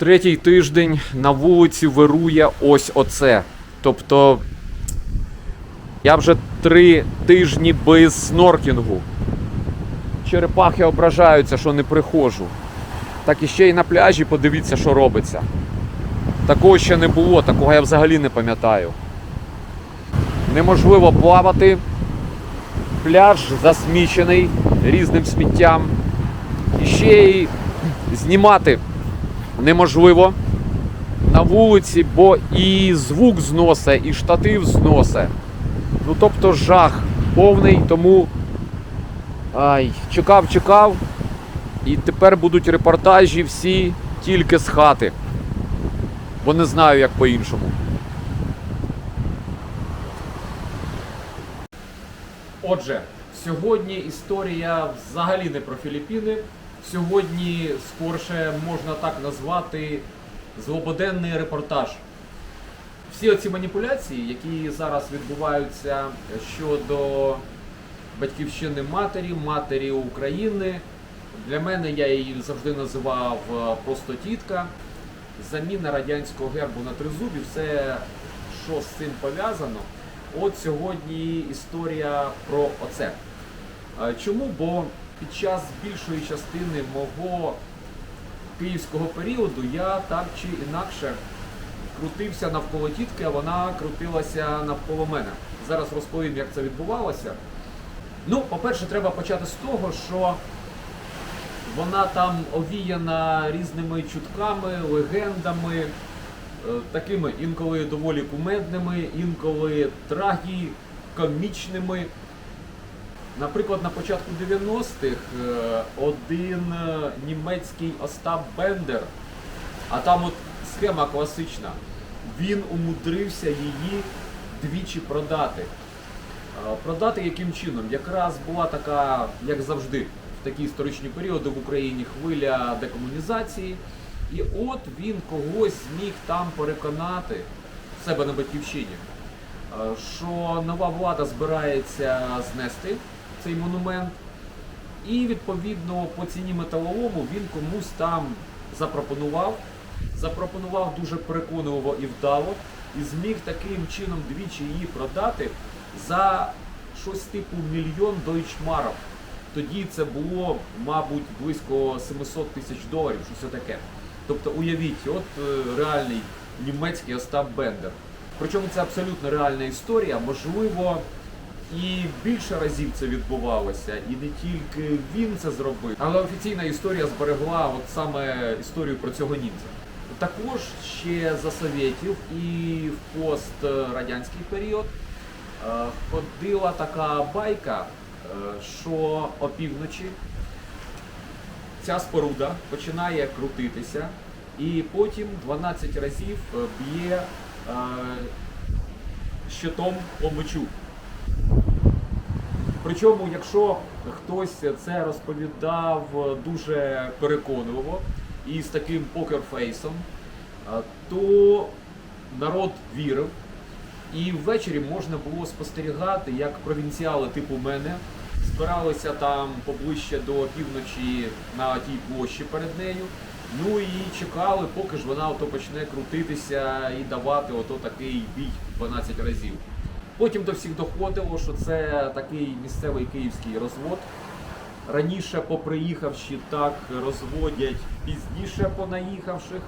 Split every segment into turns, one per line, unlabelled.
Третій тиждень на вулиці вирує ось оце. Тобто я вже три тижні без сноркінгу. Черепахи ображаються, що не приходжу. Так і ще й на пляжі подивіться, що робиться. Такого ще не було, такого я взагалі не пам'ятаю. Неможливо плавати. Пляж засмічений різним сміттям. І ще й знімати неможливо на вулиці, бо і звук зносе, і штатив зносе. Ну тобто жах повний, тому ай, чекав, чекав. І тепер будуть репортажі всі тільки з хати. Бо не знаю, як по-іншому. Отже, сьогодні історія взагалі не про Філіппіни. Сьогодні скорше можна так назвати злободенний репортаж. Всі оці маніпуляції, які зараз відбуваються щодо батьківщини матері, матері України. Для мене я її завжди називав е, просто тітка. Заміна радянського гербу на тризубі, все, що з цим пов'язано. От сьогодні історія про оце. Е, Чому? Бо під час більшої частини мого київського періоду я так чи інакше крутився навколо тітки, а вона крутилася навколо мене. Зараз розповім, як це відбувалося. Ну, по-перше, треба почати з того, що вона там овіяна різними чутками, легендами, е, такими інколи доволі кумедними, інколи трагікомічними. Наприклад, на початку 90-х е, один е, німецький Остап Бендер, а там от схема класична, він умудрився її двічі продати. Е, Продати яким чином? Якраз була така, як завжди, в такі історичні періоди в Україні хвиля декомунізації. І от він когось зміг там переконати себе на батьківщині, що нова влада збирається знести цей монумент. І відповідно по ціні металолому він комусь там запропонував. Запропонував дуже переконливо і вдало, і зміг таким чином двічі її продати за щось типу мільйон дойчмарок. Тоді це було, мабуть, близько 700 тисяч доларів, щось таке. Тобто уявіть, от е, реальний німецький Остап Бендер. Причому це абсолютно реальна історія. Можливо, і більше разів це відбувалося, і не тільки він це зробив, але офіційна історія зберегла от саме історію про цього німця. Також ще за совєтів і в пострадянський період е, ходила така байка, е, що опівночі ця споруда починає крутитися, і потім 12 разів е, б'є щитом по мечу. Причому, якщо хтось це розповідав дуже переконливо і з таким покерфейсом, то народ вірив. І ввечері можна було спостерігати, як провінціали типу мене збиралися там поближче до півночі на тій площі перед нею. Ну і чекали, поки ж вона ото почне крутитися і давати ото такий бій 12 разів. Потім до всіх доходило, що це такий місцевий київський розвод. Раніше поприїхавши так розводять пізніше понаїхавших.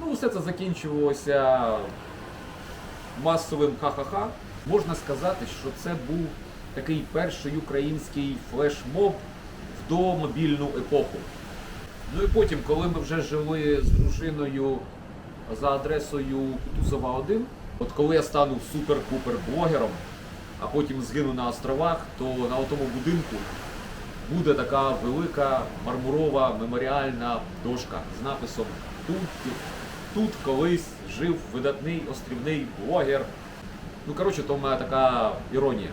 Ну, все це закінчувалося масовим ха-ха-ха. Можна сказати, що це був такий перший український флешмоб в домобільну епоху. Ну і потім, коли ми вже жили з дружиною за адресою Кутузова 1, от коли я стану супер-пупер блогером, а потім згину на островах, то на тому будинку буде така велика мармурова меморіальна дошка з написом Тут, тут колись жив видатний острівний блогер. Ну, коротше, то в мене така іронія.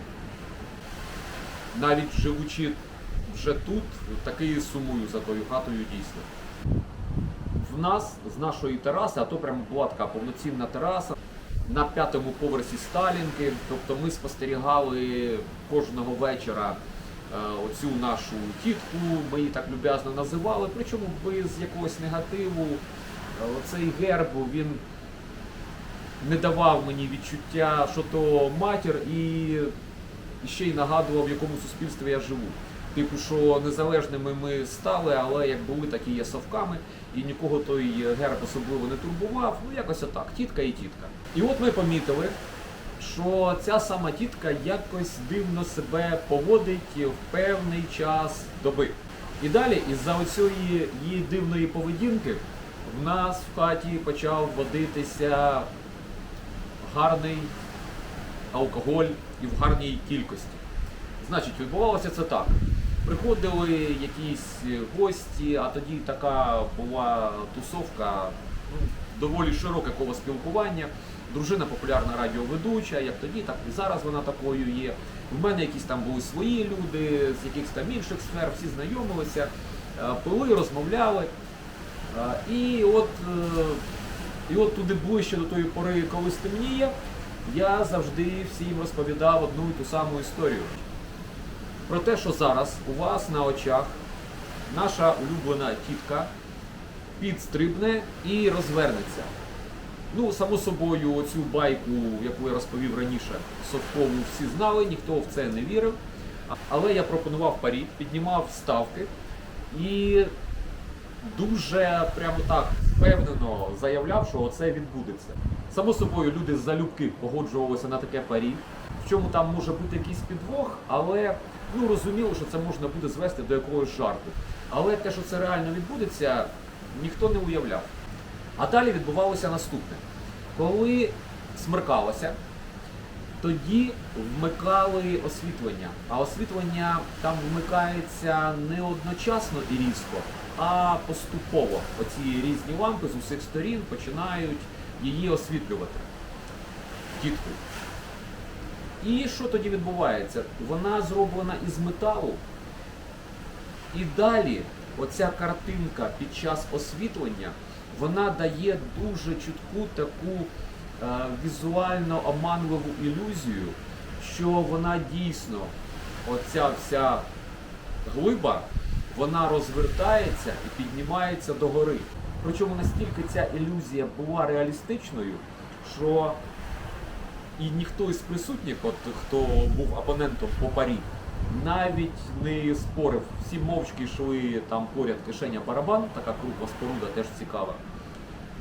Навіть живучи вже тут, таки сумую за тою хатою дійсно. В нас з нашої тераси, а то прямо була така повноцінна тераса на п'ятому поверсі Сталінки. Тобто ми спостерігали кожного вечора е, оцю нашу тітку, ми її так люб'язно називали, причому без якогось негативу. Е, Оцей герб він не давав мені відчуття, що то матір, і ще й нагадував, в якому суспільстві я живу. Типу, що незалежними ми стали, але як були, так і є совками, і нікого той герб особливо не турбував. Ну якось отак, тітка і тітка. І от ми помітили, що ця сама тітка якось дивно себе поводить в певний час доби. І далі, із-за оцієї її дивної поведінки, в нас в хаті почав водитися гарний алкоголь і в гарній кількості. Значить, відбувалося це так. Приходили якісь гості, а тоді така була тусовка, ну, доволі широке коло спілкування. Дружина популярна радіоведуча, як тоді, так і зараз вона такою є. В мене якісь там були свої люди з якихось там інших сфер, всі знайомилися, е, пили, розмовляли. Е, І от, е, і от туди ближче до тої пори, коли стемніє, я завжди всім розповідав одну і ту саму історію. Про те, що зараз у вас на очах наша улюблена тітка підстрибне і розвернеться. Ну, само собою, оцю байку, яку я розповів раніше, совкову всі знали, ніхто в це не вірив. Але я пропонував парі, піднімав ставки і дуже прямо так впевнено заявляв, що це відбудеться. Само собою, люди з залюбки погоджувалися на таке парі. В чому там може бути якийсь підвох, але ну розуміло, що це можна буде звести до якогось жарту. Але те, що це реально відбудеться, ніхто не уявляв. А далі відбувалося наступне. Коли смеркалося, тоді вмикали освітлення. А освітлення там вмикається не одночасно і різко, а поступово. Оці різні лампи з усіх сторін починають її освітлювати. Тітку. І що тоді відбувається? Вона зроблена із металу. І далі оця картинка під час освітлення вона дає дуже чутку таку е, візуально оманливу ілюзію, що вона дійсно, оця вся глиба, вона розвертається і піднімається догори. Причому настільки ця ілюзія була реалістичною, що і ніхто із присутніх, от хто був опонентом по парі, навіть не спорив. Всі мовчки йшли там поряд кишеня барабан, така кругла споруда теж цікава.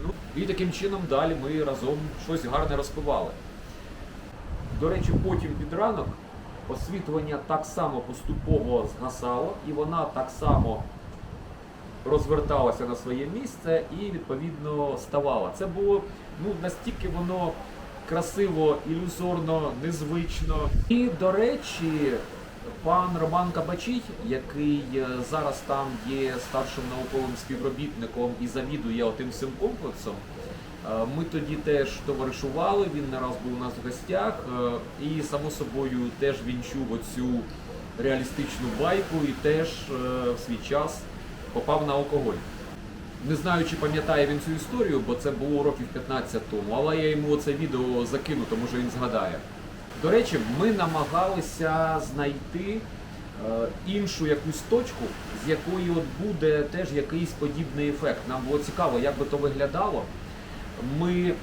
Ну, і таким чином далі ми разом щось гарне розпивали. До речі, потім під ранок освітлення так само поступово згасало, і вона так само розверталася на своє місце і відповідно ставала. Це було ну настільки воно красиво, ілюзорно, незвично. І до речі, пан Роман Кабачій, який е, зараз там є старшим науковим співробітником і завідує отим всім комплексом. е, Ми тоді теж товаришували, він не раз був у нас в гостях, е, і само собою теж він чув оцю реалістичну байку і теж в свій час попав на алкоголь. Не знаю, чи пам'ятає він цю історію, бо це було років 15 тому, але я йому це відео закину, тому що він згадає. До речі, ми намагалися знайти е, іншу якусь точку, з якої от буде теж якийсь подібний ефект. Нам було цікаво, як би то виглядало. Ми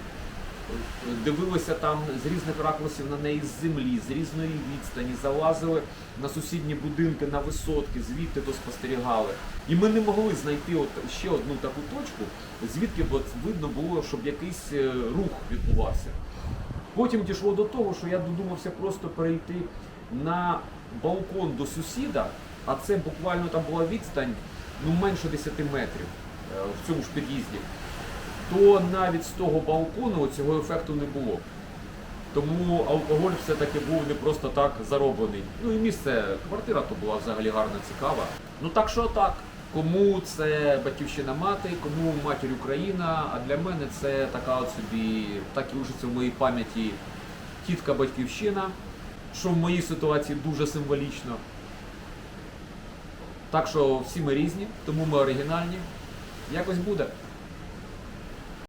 дивилися там з різних ракурсів на неї з землі, з різної відстані, залазили на сусідні будинки, на висотки, звідти то спостерігали. І ми не могли знайти от ще одну таку точку, звідки б видно було, щоб якийсь е, рух відбувався. Потім дійшло до того, що я додумався просто перейти на балкон до сусіда, а це буквально там була відстань ну, менше 10 метрів е, в цьому ж під'їзді. То навіть з того балкону цього ефекту не було. Тому алкоголь все-таки був не просто так зароблений. Ну і місце, квартира то була взагалі гарна, цікава. Ну так що так. Кому це батьківщина мати, кому матір Україна, а для мене це така от собі, так і лишиться в моїй пам'яті тітка батьківщина, що в моїй ситуації дуже символічно. Так що всі ми різні, тому ми оригінальні. Якось буде.